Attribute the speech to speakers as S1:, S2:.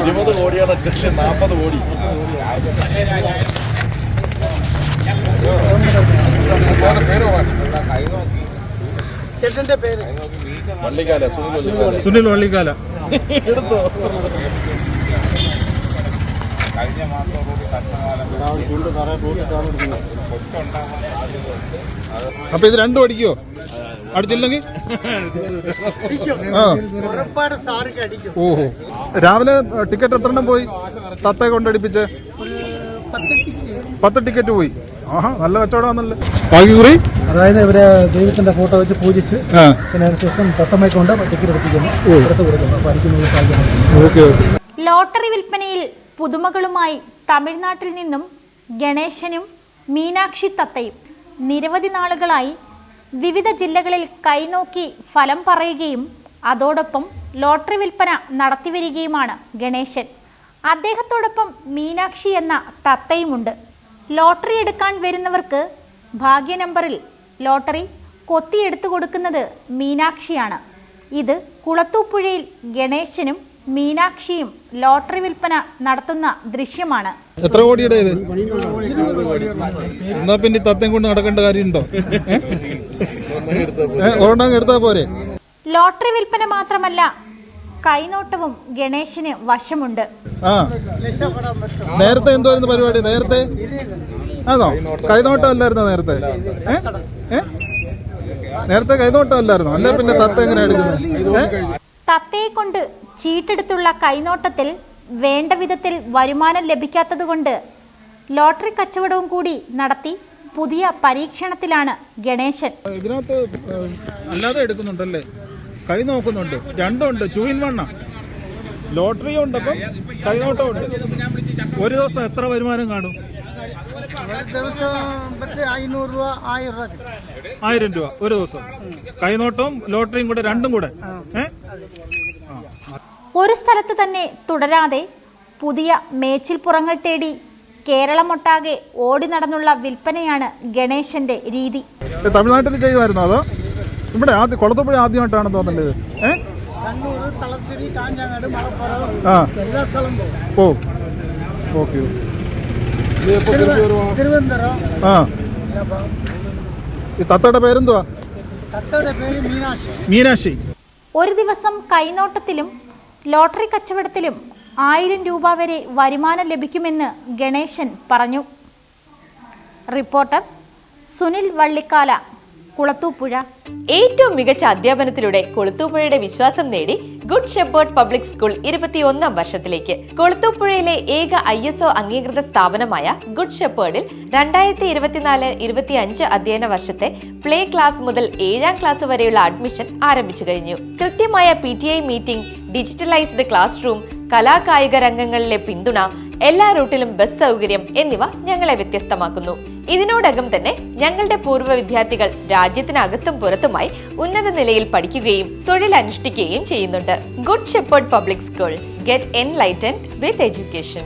S1: ഇരുപത് കോടിയാണ് അധ്യക്ഷൻ നാൽപ്പത് കോടി
S2: ചേട്ടന്റെ പേര്
S1: വള്ളിക്കാല സുനിൽ വള്ളിക്കാല.
S3: സുനിൽ വള്ളിക്കാല
S1: എടുത്തോ?
S3: അപ്പൊ ഇത് രണ്ടും അടിക്കോ അടിച്ചില്ലെങ്കിൽ ഓഹോ. രാവിലെ ടിക്കറ്റ് എത്ര എണ്ണം പോയി? തത്തയെ കൊണ്ടടിപ്പിച്ച്?
S2: ഒരു പത്ത് ടിക്കറ്റ്
S3: പോയി. ആഹാ നല്ല കച്ചവടമാണല്ലോ. ബാക്കി
S4: അതായത് ഇവരെ ദൈവത്തിന്റെ ഫോട്ടോ വെച്ച് പൂജിച്ച് പിന്നെ അതിനുശേഷം തത്തമ്മയെ കൊണ്ട് ടിക്കറ്റ് കൊടുക്കുന്നു.
S5: ലോട്ടറി വിൽപ്പനയിൽ പുതുമകളുമായി തമിഴ്നാട്ടിൽ നിന്നും ഗണേശനും മീനാക്ഷി തത്തയും നിരവധി നാളുകളായി വിവിധ ജില്ലകളിൽ കൈനോക്കി ഫലം പറയുകയും അതോടൊപ്പം ലോട്ടറി വിൽപ്പന നടത്തിവരികയുമാണ് ഗണേശൻ. അദ്ദേഹത്തോടൊപ്പം മീനാക്ഷി എന്ന തത്തയുമുണ്ട്. ലോട്ടറി എടുക്കാൻ വരുന്നവർക്ക് ഭാഗ്യ നമ്പറിൽ ലോട്ടറി കൊത്തിയെടുത്തു കൊടുക്കുന്നത് മീനാക്ഷിയാണ്. ഇത് കുളത്തൂപ്പുഴയിൽ ഗണേശനും മീനാക്ഷിയും ലോട്ടറി വിൽപ്പന നടത്തുന്ന ദൃശ്യമാണ്.
S3: എത്ര കോടിയുടെ ഇത്? എന്നാ പിന്നെ തത്തം കൊണ്ട് നടക്കേണ്ട കാര്യമുണ്ടോ? ഒരെണ്ണം എടുത്താ പോരെ.
S5: ലോട്ടറി വിൽപ്പന മാത്രമല്ല കൈനോട്ടവും ഗണേശന് വശമുണ്ട്.
S3: ആ. നേരത്തെ എന്തുവായിരുന്നു പരിപാടി? നേരത്തെ? ആണോ? കൈനോട്ടം അല്ലായിരുന്നോ നേരത്തെ? നേരത്തെ കൈനോട്ടം അല്ലായിരുന്നോ? അല്ലെ പിന്നെ തത്ത എങ്ങനെ എടുക്കുന്നത്? ഏ?
S5: തത്തയെ കൊണ്ട് ചീട്ടെടുത്തുള്ള കൈനോട്ടത്തിൽ വേണ്ട വിധത്തിൽ വരുമാനം ലഭിക്കാത്തതുകൊണ്ട് ലോട്ടറി കച്ചവടവും കൂടി നടത്തി പുതിയ പരീക്ഷണത്തിലാണ് ഗണേശൻ.
S3: ഇതിനകത്ത് അല്ലാതെ എടുക്കുന്നുണ്ടല്ലേ? കൈ നോക്കുന്നുണ്ട്. രണ്ടുണ്ട്. ടു ഇൻ വണ്ണ ലോട്ടറിയും ഉണ്ട് അപ്പം കൈനോട്ടം ഉണ്ട്. ഒരു ദിവസം എത്ര വരുമാനം കാണും?
S2: ആയിരം രൂപ.
S3: ഒരു ദിവസം. കൈനോട്ടവും ലോട്ടറിയും കൂടെ രണ്ടും കൂടെ. ഏ?
S5: ഒരു സ്ഥലത്ത് തന്നെ തുടരാതെ പുതിയ മേച്ചിൽപ്പുറങ്ങൾ തേടി കേരളമൊട്ടാകെ ഓടി നടന്നുള്ള വിൽപ്പനയാണ് ഗണേശന്റെ രീതി.
S3: തമിഴ്നാട്ടിൽ ചെയ്തായിരുന്നു അതോ? ഇവിടെ ആദ്യം കുളത്തുപുഴ ആദ്യമായിട്ടാണ് തോന്നുന്നത്. ഓ. ഓക്കെ ആ. ഈ തത്തയുടെ പേരെന്തുവാ?
S2: മീനാക്ഷി.
S5: ഒരു ദിവസം കൈനോട്ടത്തിലും ലോട്ടറി കച്ചവടത്തിലും ആയിരം രൂപ വരെ വരുമാനം ലഭിക്കുമെന്ന് ഗണേശൻ പറഞ്ഞു. റിപ്പോർട്ടർ സുനിൽ വള്ളിക്കാല. കുളത്തൂപ്പുഴ.
S6: ഏറ്റവും മികച്ച അധ്യാപനത്തിലൂടെ കൊളുത്തൂപ്പുഴയുടെ വിശ്വാസം നേടി ഗുഡ് ഷെപ്പേർഡ് പബ്ലിക് സ്കൂൾ ഇരുപത്തിയൊന്നാം വർഷത്തിലേക്ക്. കൊളുത്തൂപ്പുഴയിലെ ഏക ഐ എസ് ഒ അംഗീകൃത സ്ഥാപനമായ ഗുഡ് ഷെപ്പേർഡിൽ രണ്ടായിരത്തി ഇരുപത്തിനാല് ഇരുപത്തിയഞ്ച് അധ്യയന വർഷത്തെ പ്ലേ ക്ലാസ് മുതൽ ഏഴാം ക്ലാസ് വരെയുള്ള അഡ്മിഷൻ ആരംഭിച്ചു കഴിഞ്ഞു. കൃത്യമായ P T I meeting digitalised class room കലാകായിക രംഗങ്ങളിലെ പിന്തുണ എല്ലാ റൂട്ടിലും ബസ് സൗകര്യം എന്നിവ ഞങ്ങളെ വ്യത്യസ്തമാക്കുന്നു. ഇതിനോടകം തന്നെ ഞങ്ങളുടെ പൂർവ വിദ്യാർത്ഥികൾ രാജ്യത്തിനകത്തും പുറത്തുമായി ഉന്നത നിലയിൽ പഠിക്കുകയും തൊഴിൽ അനുഷ്ഠിക്കുകയും ചെയ്യുന്നുണ്ട്. Good shepherd public school get enlightened with education